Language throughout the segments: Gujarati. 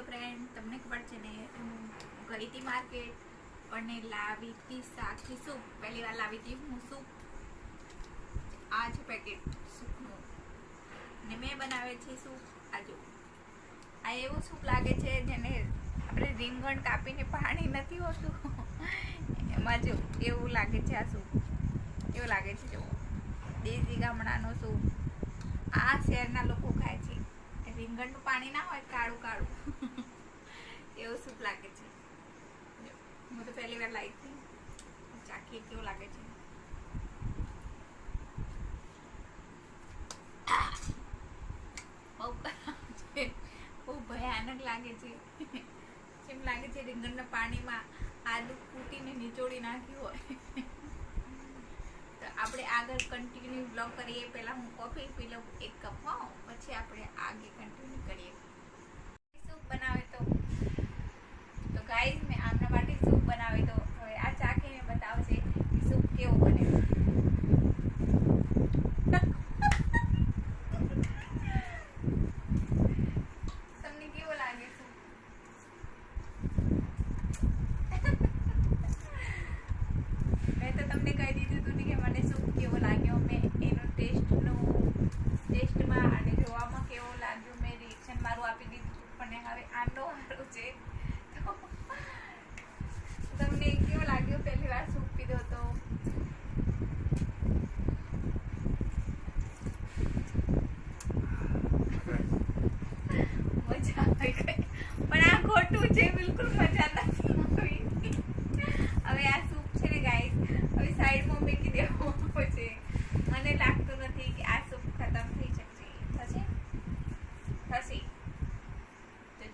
તો ફ્રેન્ડ તમને ખબર છે ને, હું ગઈ હતી માર્કેટ અને લાવી હતી શાકથી સૂપ. પહેલી વાર લાવી હતી હું સૂપ. આ છે પેકેટ સૂપનું. ને મેં બનાવે છે સૂપ. આ જો. આ એવું સૂપ લાગે છે જેને આપણે રીંગણ કાપીને પાણી નથી હોતું. એમાં જો, એવું લાગે છે આ સૂપ. એવું લાગે છે જો દેશી ગામડાનો સૂપ. આ શહેરના લોકો રીંગણનું પાણી ના હોય, કાળું કાળું. એવું સૂપ લાગે છે. હું તો પહેલી વાર લાવી હતી. ચાખીએ કેવું લાગે છે. બહુ ભયાનક લાગે છે. જેમ લાગે છે રીંગણના પાણીમાં આદુ કૂટીને નીચોડી નાખ્યું હોય. આપણે આગળ કન્ટિન્યુ બ્લોગ કરીએ. પહેલાં હું કોફી પી લઉં, એક કપ હો. પછી આપણે આગળ કન્ટિન્યુ કરીએ. સૂપ બનાવે તો. તો ગાઈઝ મેં આમના માટે સૂપ બનાવે તો હવે આ ચાખીને બતાવશે કે સૂપ કેવો બને તમને કેવો લાગે સૂપ મેં તો તમને કહી દીધું હતું ને કે મને સૂપ કેવો લાગ્યો મેં એનો ટેસ્ટનું ટેસ્ટમાં અને જોવામાં કેવો લાગ્યો મેં રિએક્શન મારું આપી દીધું હતું પણ હવે આંડો વાળું છે. તો તમને કેવું લાગ્યું? પહેલી વાર સૂપ પીધો તો? મજા આવી ગઈ. પણ આ ખોટું છે બિલકુલ મજા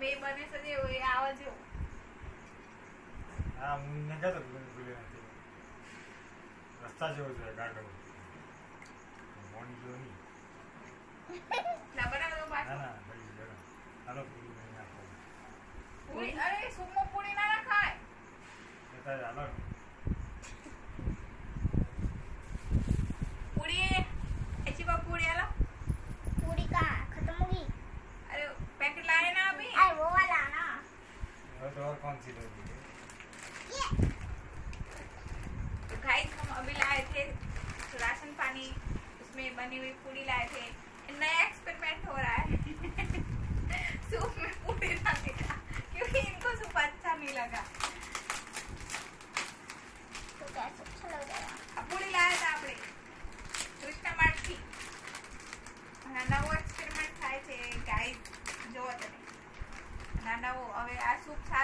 એ બને છે ને એવું એ આવા જેવું રસ્તા જેવો છે ગાડો મોણી જેવો નહીં ના બનાવો તો ના પાછું ના ભાઈ જરા હાલો પૂરી નહીં નાખો પૂરી અરે સૂપમાં પૂરી ના નખાય એ તારે હાલો પૂરી पूरी आला पूरी कहाँ खत्म होगी अरे पैकेट ला ना अभी अरे वो वाला ना और तो और कौन सी लोगी ये तो गाइस हम अभी लाए थे राशन पानी उसमें बनी हुई पूरी लाए थे नया एक्सपेरिमेंट हो रहा है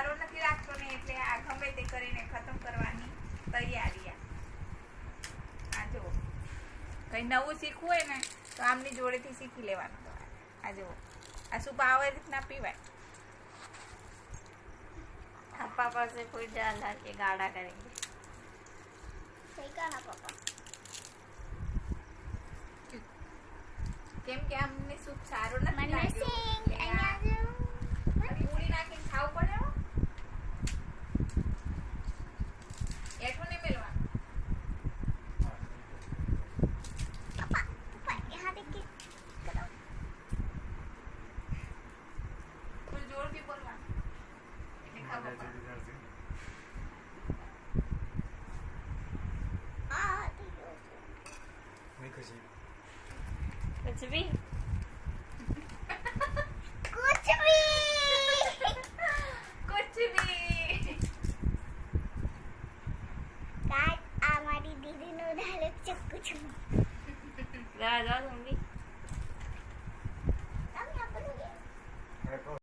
સારો નથી લાગતો ને એટલે આ ગમે તે કરીને ખતમ કરવાની તૈયારી આ. જો કંઈ નવું શીખવું હોય ને, તો આમની જોડેથી શીખી લેવાનું આ જો આ શું આવે રીતના પીવાય. આપવા પાસે કોઈ જાન લાગે ગાડા કરેંગે. Me così. Cucciavi? Cucciavi! Cucciavi! Dad, amari didi no dalek chakku chum. Da, da, zombie.